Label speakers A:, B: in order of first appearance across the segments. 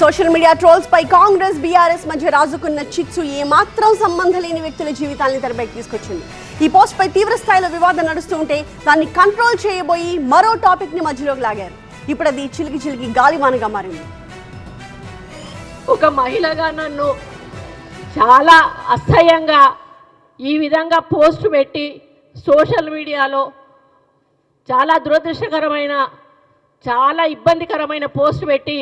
A: Social media trolls పై కాంగ్రెస్ బీఆర్ఎస్ మధ్య రాజుకున్న చిచ్చు ఏమాత్రం సంబంధం లేని వ్యక్తుల జీవితాన్ని తెరపైకి తీసుకొచ్చింది. ఈ పోస్ట్ పై తీవ్ర స్థాయిలో వివాదం నడుస్తూ ఉంటే దాన్ని కంట్రోల్ చేయబోయి మరో టాపిక్ని మధ్యలోకి లాగారు. ఇప్పుడు అది చిలికి చిలికి గాలివానగా మారింది.
B: ఒక మహిళగా నన్ను చాలా అసహ్యంగా ఈ విధంగా పోస్ట్ పెట్టి సోషల్ మీడియాలో చాలా దురదృష్టకరమైన చాలా ఇబ్బందికరమైన పోస్ట్ పెట్టి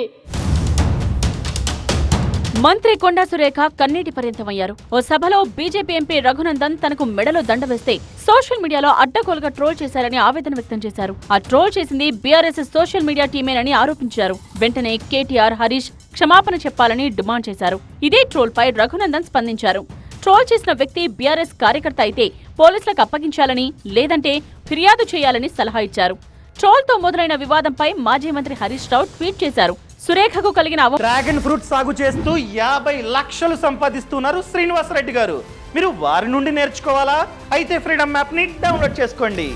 C: మంత్రి కొండా సురేఖ కన్నీటి పర్యంతమయ్యారు. ఓ సభలో బీజేపీ ఎంపీ రఘునందన్ తనకు మెడలో దండ వేస్తే సోషల్ మీడియాలో అడ్డగోలుగా ట్రోల్ చేశారని ఆవేదన వ్యక్తం చేశారు. ఆ ట్రోల్ చేసింది బీఆర్ఎస్ సోషల్ మీడియా టీమేనని ఆరోపించారు. వెంటనే కేటీఆర్ హరీష్ క్షమాపణ చెప్పాలని డిమాండ్ చేశారు. ఇదే ట్రోల్ పై రఘునందన్ స్పందించారు. ట్రోల్ చేసిన వ్యక్తి బీఆర్ఎస్ కార్యకర్త అయితే పోలీసులకు అప్పగించాలని లేదంటే ఫిర్యాదు చేయాలని సలహా ఇచ్చారు. ట్రోల్తో మొదలైన వివాదంపై మాజీ మంత్రి హరీష్ రావు ట్వీట్ చేశారు. సురేఖకు కలిగిన
D: డ్రాగన్ ఫ్రూట్ సాగు చేస్తూ యాభై లక్షలు సంపాదిస్తున్నారు శ్రీనివాసరెడ్డి గారు. మీరు వారి నుండి నేర్చుకోవాలా? అయితే ఫ్రీడమ్ యాప్ని డౌన్లోడ్ చేసుకోండి.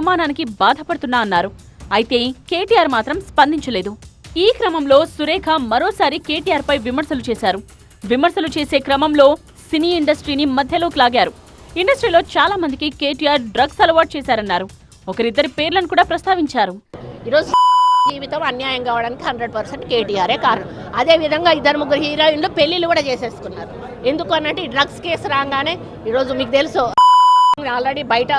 C: అవమానానికి బాధపడుతున్నా అన్నారు. అయితే కేటీఆర్ మాత్రం స్పందించలేదు. ఈ క్రమంలో సురేఖ మరోసారి కేటీఆర్ పై విమర్శలు చేశారు. విమర్శలు చేసే క్రమంలో సినీ ఇండస్ట్రీని మధ్యలోకి లాగారు. ఇండస్ట్రీలో చాలా మందికి కేటీఆర్ డ్రగ్స్ అలవాటు చేశారన్నారు. ఒకరిద్దరి పేర్లను కూడా ప్రస్తావించారు.
B: ఈరోజు జీవితం అన్యాయం కావడానికి హండ్రెడ్ పర్సెంట్ కేటీఆరే కారణం. అదే విధంగా ఇద్దరు ముగ్గురు హీరోయిన్లు పెళ్ళిళ్ళు కూడా చేసేసుకున్నారు. ఎందుకు అనంటే ఈ డ్రగ్స్ కేసు రాగానే ఈరోజు మీకు తెలుసు ఆల్రెడీ బయట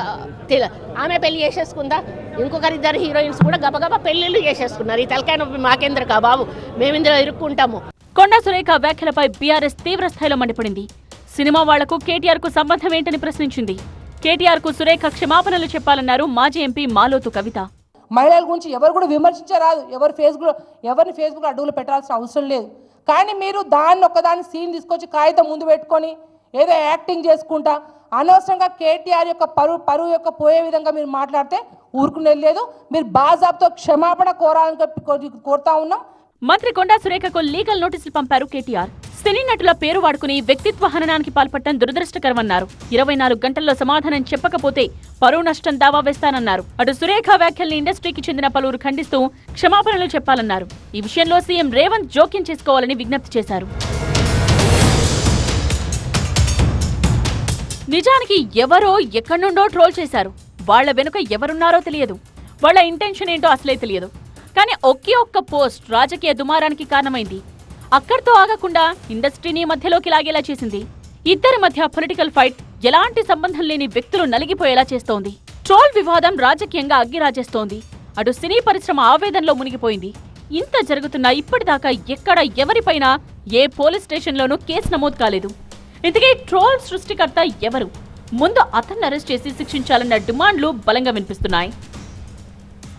B: ఆమె పెళ్ళి చేసేసుకుందా? ఇంకొకరి ఇద్దరు హీరోయిన్స్ కూడా గబగబా పెళ్ళిళ్ళు చేసేసుకున్నారు. ఈ తలకాయ నొప్పి మాకేంద్ర కా బాబు? మేమిందులో ఇరుక్కుంటాము.
C: కొండా సురేఖ వ్యాఖ్యలపై బీఆర్ఎస్ తీవ్ర స్థాయిలో మండిపడింది. సినిమా వాళ్ళకు కేటీఆర్కు సంబంధం ఏంటని ప్రశ్నించింది. కేటీఆర్కు సురేఖ క్షమాపణలు చెప్పాలన్నారు మాజీ ఎంపీ మాలోతు కవిత.
E: మహిళల గురించి ఎవరు కూడా విమర్శించరాదు. ఎవరు ఫేస్బుక్ ఎవరిని ఫేస్బుక్ అడుగులు పెట్టాల్సిన అవసరం లేదు. కానీ మీరు దాన్ని ఒకదాన్ని సీన్ తీసుకొచ్చి కాగితం ముందు పెట్టుకొని ఏదో యాక్టింగ్ చేసుకుంటా అనవసరంగా కేటీఆర్ యొక్క పరువు పరువు యొక్క పోయే విధంగా మీరు మాట్లాడితే ఊరుకునేది లేదు. మీరు బాజాబ్తో క్షమాపణ కోరాలని కోరుతా ఉన్నాం.
C: మంత్రి కొండా సురేఖకు లీగల్ నోటీసులు పంపారు కేటీఆర్. సినీ నటుల పేరు వాడుకుని వ్యక్తిత్వ హననానికి పాల్పడటం దురదృష్టకరమన్నారు. ఇరవై నాలుగు గంటల్లో సమాధానం చెప్పకపోతే పరువు నష్టం దావా వేస్తానన్నారు. అటు సురేఖ వ్యాఖ్యల్ని ఇండస్ట్రీకి చెందిన పలువురు ఖండిస్తూ క్షమాపణలు చెప్పాలన్నారు. ఈ విషయంలో సీఎం రేవంత్ జోక్యం చేసుకోవాలని విజ్ఞప్తి చేశారు. నిజానికి ఎవరో ఎక్కడి నుండో ట్రోల్ చేశారు. వాళ్ళ వెనుక ఎవరున్నారో తెలియదు. వాళ్ళ ఇంటెన్షన్ ఏంటో అసలే తెలియదు. కానీ ఒకే ఒక్క పోస్ట్ రాజకీయ దుమారానికి కారణమైంది. అక్కడితో ఆగకుండా ఇండస్ట్రీని మధ్యలోకి లాగేలా చేసింది. ఇద్దరి మధ్య పొలిటికల్ ఫైట్ ఎలాంటి సంబంధం లేని వ్యక్తులు నలిగిపోయేలా చేస్తోంది. ట్రోల్ వివాదం రాజకీయంగా అగ్గిరాజేస్తోంది. అటు సినీ పరిశ్రమ ఆవేదనలో మునిగిపోయింది. ఇంత జరుగుతున్నా ఇప్పటిదాకా ఎక్కడ ఎవరిపైన ఏ పోలీస్ స్టేషన్లోనూ కేసు నమోదు కాలేదు. ఇంతకీ ట్రోల్ సృష్టికర్త ఎవరు? ముందు అతన్ని అరెస్ట్ చేసి శిక్షించాలన్న డిమాండ్లు బలంగా వినిపిస్తున్నాయి.